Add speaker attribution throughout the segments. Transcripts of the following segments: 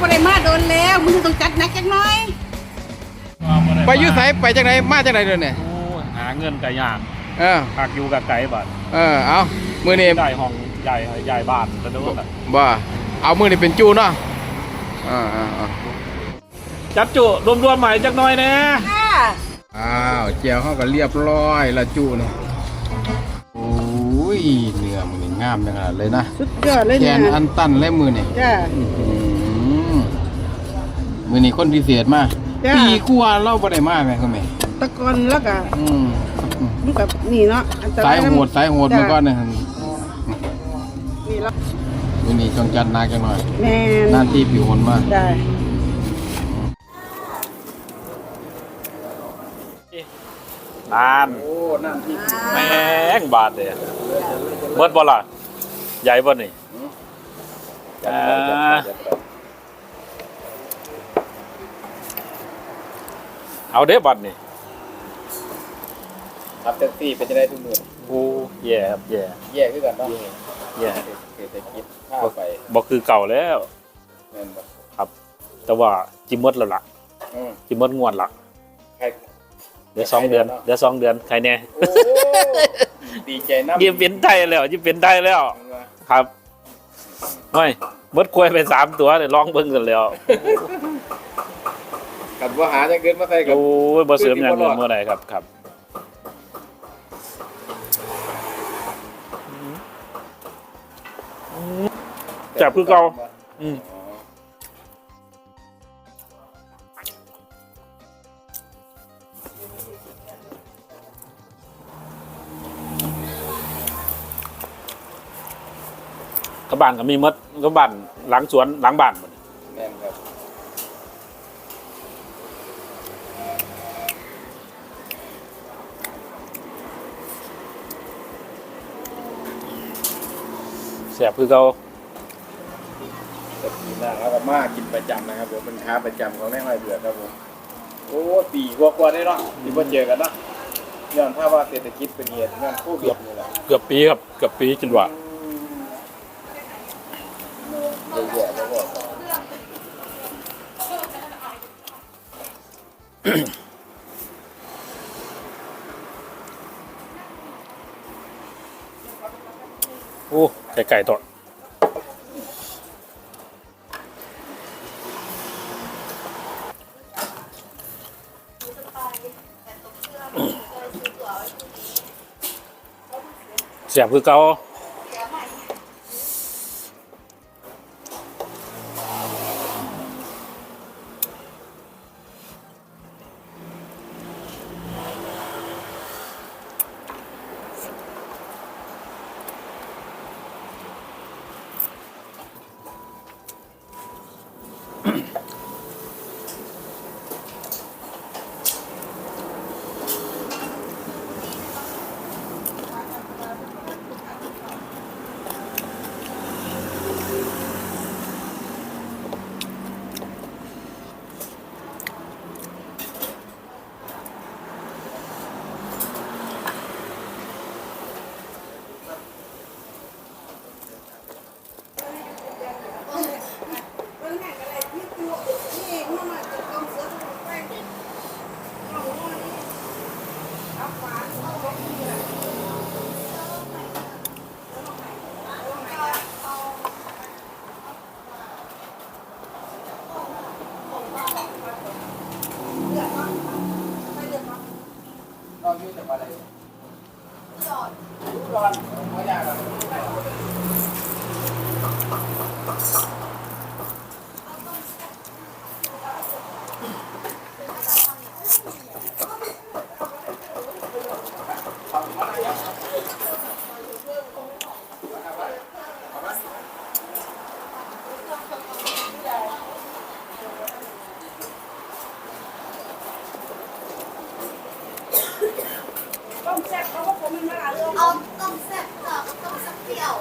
Speaker 1: บ่ได้มาโดนแล้ว มึงต้องจัดหนักจักหน่อย
Speaker 2: ไปอยุ่ไสไปจากไหนมาจากไหนเด้อเนี่ย
Speaker 3: โอ้หาเงินกับยาก
Speaker 2: เออ
Speaker 3: พักอยู่กับไก่บัด
Speaker 2: เออเอามือนี่
Speaker 3: ได้ห้องใหญ่ใหญ่บ้านแล้วด้วย
Speaker 2: บ่เอามือนี่เป็นจูเนาะอ่าอ่าอ่า
Speaker 3: จัดจุรวมๆใหม่จักหน่อยนะ
Speaker 1: ค่ะ
Speaker 2: อ้าวเจียวเขาก็เรียบร้อยละจูเนี่ยโอ้ยเนื้อมันนี่งามจังเลยนะ
Speaker 1: สุดยอดเลย
Speaker 2: แก
Speaker 1: เนี่ย
Speaker 2: นอันตันและมือนี่
Speaker 1: จ้า
Speaker 2: อื้อหือ มือนี่คนพิเศษมาก
Speaker 1: จ้ะ
Speaker 2: ปีกว่าเราบ่ได้มาแม่คุณแม่
Speaker 1: ตะกอนแล้วก็
Speaker 2: อืม
Speaker 1: มันกับนี่เนาะอันตร
Speaker 2: สายโหดสายโหด
Speaker 1: จ้ะ
Speaker 2: มาก่อนเนี่ย
Speaker 1: นี่แล้ว
Speaker 2: มือนี่จงจัดหนาจังหน่อย
Speaker 1: แม่
Speaker 2: หน้านที่ผิวคนมาก
Speaker 1: ได้
Speaker 3: นาน
Speaker 2: โอ้นั่นที่
Speaker 3: แม่งบาทเลยเบิดบ่ล่ะใหญ่บ่นี่อ่า เอาเด้บัดนี่
Speaker 2: ครับแท็กซี่เป็นจะได้ทุกมือ
Speaker 3: โอ้แย่ครับแย่
Speaker 2: แยกด้วยกันเนาะ
Speaker 3: แย่
Speaker 2: เศรษฐกิจค่าไป
Speaker 3: บ่คือเก่าแล้ว
Speaker 2: เงินบ่
Speaker 3: ครับ แต่ว่าจิมมดแล้วล่ะ
Speaker 2: อืม
Speaker 3: จิมมดงวดละ
Speaker 2: ใคร
Speaker 3: เดี๋ยวสองเดือนเดี๋ยวสองเดือนใครแน่
Speaker 2: โอ้ดีใจน้ำ
Speaker 3: ยิ่งเป็นไทยแล้วยิ่งเป็นไทยแล้ว ครับไม่มดกล้วยไปสามตัวเลยลองเบิ่งกันแล้ว
Speaker 2: กับว่าหาจังเกินมาใส่กับ
Speaker 3: โอ้ยบ่เสริมอย่างเงินเมื่อไหร่ครับครับจับคือเก่าอืมกระบานก็มีมดกระบานหลังสวนหลังบ้านหมด
Speaker 2: แม่นครับ
Speaker 3: แสบคือเก่า
Speaker 2: แต่ปีหน้าเขาก็มากินประจำนะครับผมเป็นค้าประจำของแม่ห้อยเบื่อครับผมโอ้ปีกว่าๆได้เนาะที่ว่าเจอกันเนาะย้อนถ้าว่าเศรษฐกิจเป็นเหตุย้อนโควิดนี่แหละ
Speaker 3: เกือบปีครับเกือบปีจนว่า
Speaker 2: เยอะๆแล้วก็
Speaker 3: โอ้ ไก่ไก่ตัวเสียบคือเกา เอาต้มแซ่บ
Speaker 4: ค่ะกับต้มแซ่บเปรี้ยว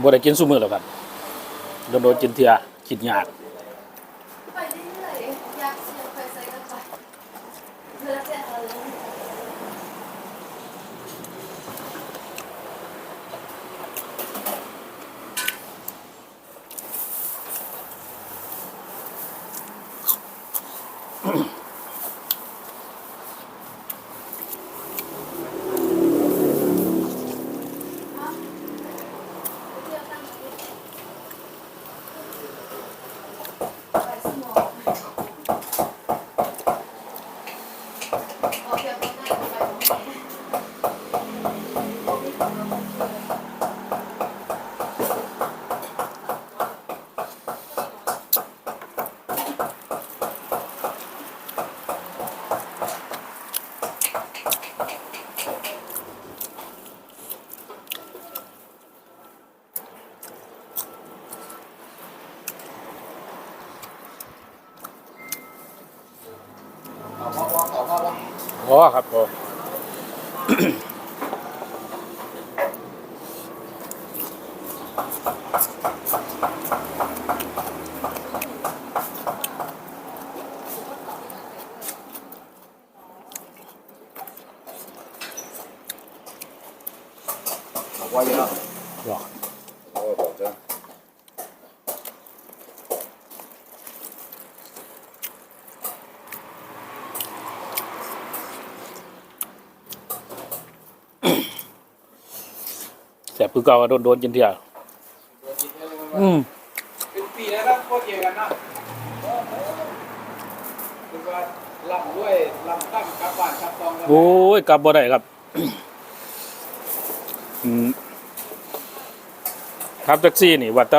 Speaker 3: บ่ได้กินซุมื้อแล้วครับโดนๆกินเทื่อคิดยาก
Speaker 4: ไปเรื่อยๆอยากเสียไปใส่กันไปเพื่อจะเอาเลย ไปสมองโอเคไปได้ไปตรงนี้
Speaker 3: พอครับ
Speaker 2: พอกว่าเยอะ
Speaker 3: บอก
Speaker 2: โอ้บอกจ้ะ
Speaker 3: แซ่บคือเก่าโดนๆกินเถื่ออืม
Speaker 2: เป็นปีแล้วนะโคตรเยวกันนะคือว่าลำด้วยลำตั้งกลับบ้านกลับตอง
Speaker 3: โอ้ยกลับบ่ได้ครับอืมครับแท็กซี่นี่ว่าแต่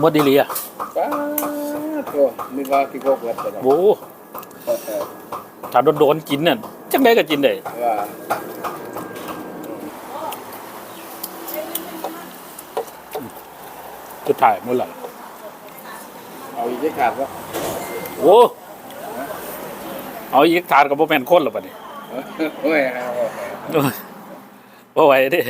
Speaker 3: หมดดีเลยอะ
Speaker 2: ป้าโตัวนึกว่าพี่โก้เกิดไปแล้ว
Speaker 3: โอ้ถ้าโดนๆกินน่ะจังไดก็กินได้
Speaker 2: ว่า
Speaker 3: สุดท้ายหมดและ
Speaker 2: เอาอีกได้ขาดวะ
Speaker 3: โอ้เอาอีกทานก็บ่แม่นคนแล้วบัดนี้
Speaker 2: โอ้ยฮะโอ้ย
Speaker 3: โอ้ยบ่ไหวเด้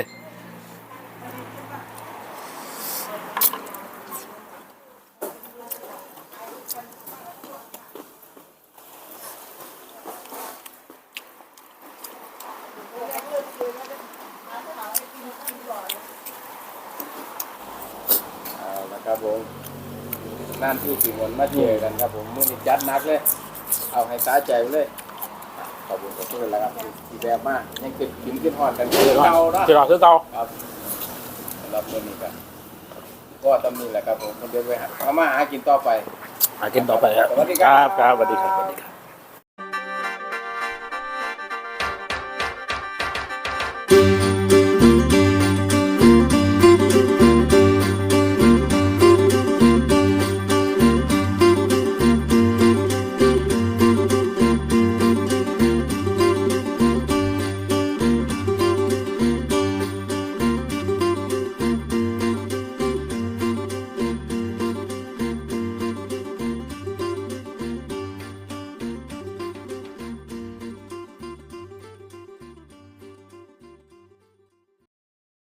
Speaker 2: เอาละครับ ผมนั่นที่สี่คนมาเจอกันครับผมมื้อนี้จัดหนักเลย เอาให้ตาใจไปเลยขอบคุณขอบคุณแล้วครับสีแบบมากยังขึ้นกินขึ้นหอดกันคือเก่าเนาะ
Speaker 3: ที่เราคือเก่า
Speaker 2: ครับสำหรับมื้อนี้กันก็ตำนี้แหละครับผมคนเดียวไปหาเอามาหากินต่อไป
Speaker 3: หากินต่อไปครับ
Speaker 2: สวัสดีครับ
Speaker 3: ครับครับสวัสดีครับสวัสดีครับ